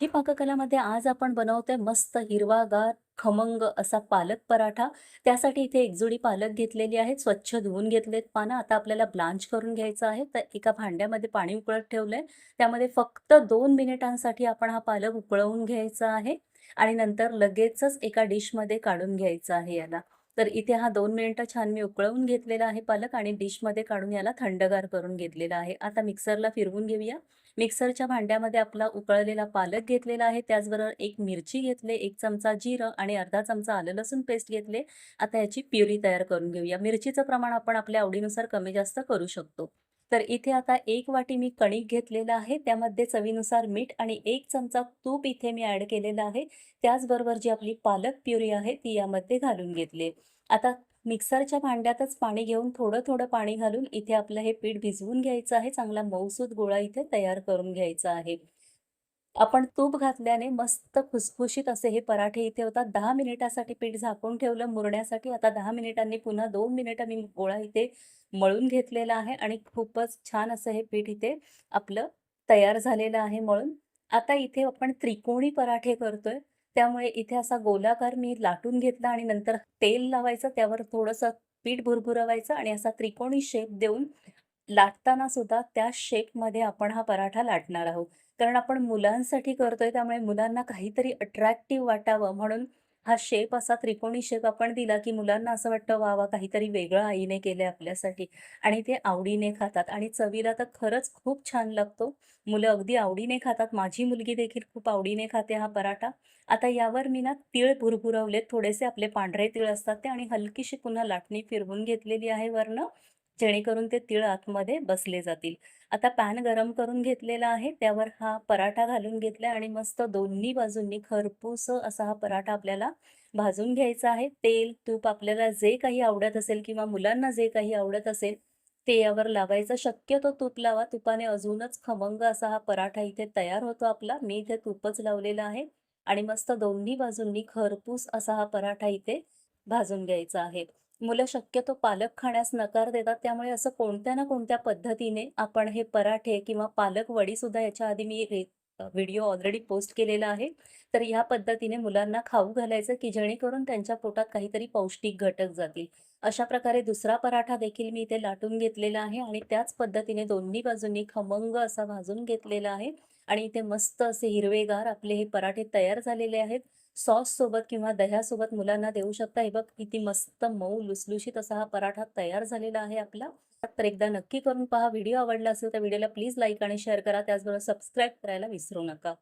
ही पाककलामध्ये आज आपण बनवतोय मस्त हिरवागार, खमंग असा पालक पराठा. त्यासाठी इथे एक जुडी पालक घेतलेली आहे. स्वच्छ धुवून घेतलेत पानं. आता आपल्याला ब्लांच करून घ्यायचं आहे. तर एका भांड्यामध्ये पाणी उकळत ठेवलंय. त्यामध्ये फक्त दोन मिनिटांसाठी आपण हा पालक उकळवून घ्यायचा आहे आणि नंतर लगेचच एका डिशमध्ये काढून घ्यायचं आहे याला. तर इथे हा दोन मिनिटं छान मी उकळवून घेतलेला आहे पालक आणि डिशमध्ये काढून याला थंडगार करून घेतलेला आहे. आता मिक्सरला फिरवून घेऊया. मिक्सरच्या भांड्यामध्ये आपला उकळलेला पालक घेतलेला आहे. त्याचबरोबर एक मिरची घेतले एक चमचा जिरं आणि अर्धा चमचा आलं लसूण पेस्ट घेतले. आता याची प्युरी तयार करून घेऊया. मिरचीचं प्रमाण आपण आपल्या आवडीनुसार कमी जास्त करू शकतो. तर इथे आता एक वाटी मी कणिक घेतलेला आहे. त्यामध्ये चवीनुसार मीठ आणि एक चमचा तूप इथे मी ॲड केलेला आहे. त्याचबरोबर जी आपली पालक प्युरी आहे ती यामध्ये घालून घेतली. आता मिक्सरच्या भांड्यातच पाणी घेऊन थोडं-थोडं पाणी घालून इथे आपलं हे पीठ भिजवून घ्यायचं आहे. चांगला मऊसूद गोळा इथे तयार करून घ्यायचा आहे. आपण तूप घातल्याने मस्त खुसखुशीत असे हे पराठे इथे होतात. दहा मिनिटासाठी पीठ झाकून ठेवलं मुरण्यासाठी. आता दहा मिनिटांनी पुन्हा दोन मिनिटं मी गोळा इथे मळून घेतलेला आहे आणि खूपच छान असं हे पीठ इथे आपलं तयार झालेलं आहे मळून. आता इथे आपण त्रिकोणी पराठे करतोय. त्यामुळे इथे असा गोलाकार मी लाटून घेतला आणि नंतर तेल लावायचं, त्यावर थोडंसं पीठ भुरभुरवायचं आणि असा त्रिकोणी शेप देऊन लाटताना सुद्धा त्या शेपमध्ये आपण हा पराठा लाटणार आहोत. कारण आपण मुलांसाठी करतोय त्यामुळे मुलांना काहीतरी अट्रॅक्टिव्ह वाटावं म्हणून हा शेप असा त्रिकोणी शेप आपण दिला, की मुलांना असं वाटतं वा वा काहीतरी वेगळं आईने केलंय आपल्यासाठी आणि ते आवडीने खातात आणि चवीला तर खरंच खूप छान लागतो. मुलं अगदी आवडीने खातात. माझी मुलगी देखील खूप आवडीने खाते हा पराठा. आता यावर मी ना तीळ भुरभुरवलेत थोडेसे आपले पांढरे तीळ असतात ते आणि हलकीशी पुन्हा लाटणी फिरवून घेतलेली आहे वरनं, जेणेकरून ते तीळ आतमध्ये बसले जातील. आता पॅन गरम करून घेतलेला आहे. त्यावर हा पराठा घालून घेतला आणि मस्त दोन्ही बाजूंनी खरपूस असा हा पराठा आपल्याला भाजून घ्यायचा आहे. तेल, तूप आपल्याला जे काही आवडत असेल किंवा मुलांना जे काही आवडत असेल ते यावर लावायचं. शक्यतो तूप लावा. तुपाने अजूनच खमंग असा हा पराठा इथे तयार होतो आपला. मी इथे तूपच लावलेला आहे आणि मस्त दोन्ही बाजूंनी खरपूस असा हा पराठा इथे भाजून घ्यायचं आहे. मुलं शक्यतो पालक खाण्यास नकार देतात. त्यामुळे असं कोणत्या ना कोणत्या पद्धतीने आपण हे पराठे किंवा पालक वडीसुद्धा याच्या आधी मी व्हिडिओ ऑलरेडी पोस्ट केलेला आहे. तर ह्या पद्धतीने मुलांना खाऊ घालायचं, की जेणेकरून त्यांच्या पोटात काहीतरी पौष्टिक घटक जातील. अशा प्रकारे दुसरा पराठा देखील मी इथे लाटून घेतलेला आहे आणि त्याच पद्धतीने दोन्ही बाजूंनी खमंग असा भाजून घेतलेला आहे आणि इथे मस्त असे हिरवेगार आपले हे पराठे तयार झालेले आहेत. सॉससोबत किंवा दह्यासोबत मुलांना देऊ शकता. हे बघ किती मस्त मऊ लुसलुशीत असा हा पराठा तयार झालेला आहे आपला. तर एकदा नक्की करून पहा. व्हिडिओ आवडला असेल तर व्हिडिओला प्लीज लाईक आणि शेअर करा. त्याचबरोबर सबस्क्राईब करायला विसरू नका.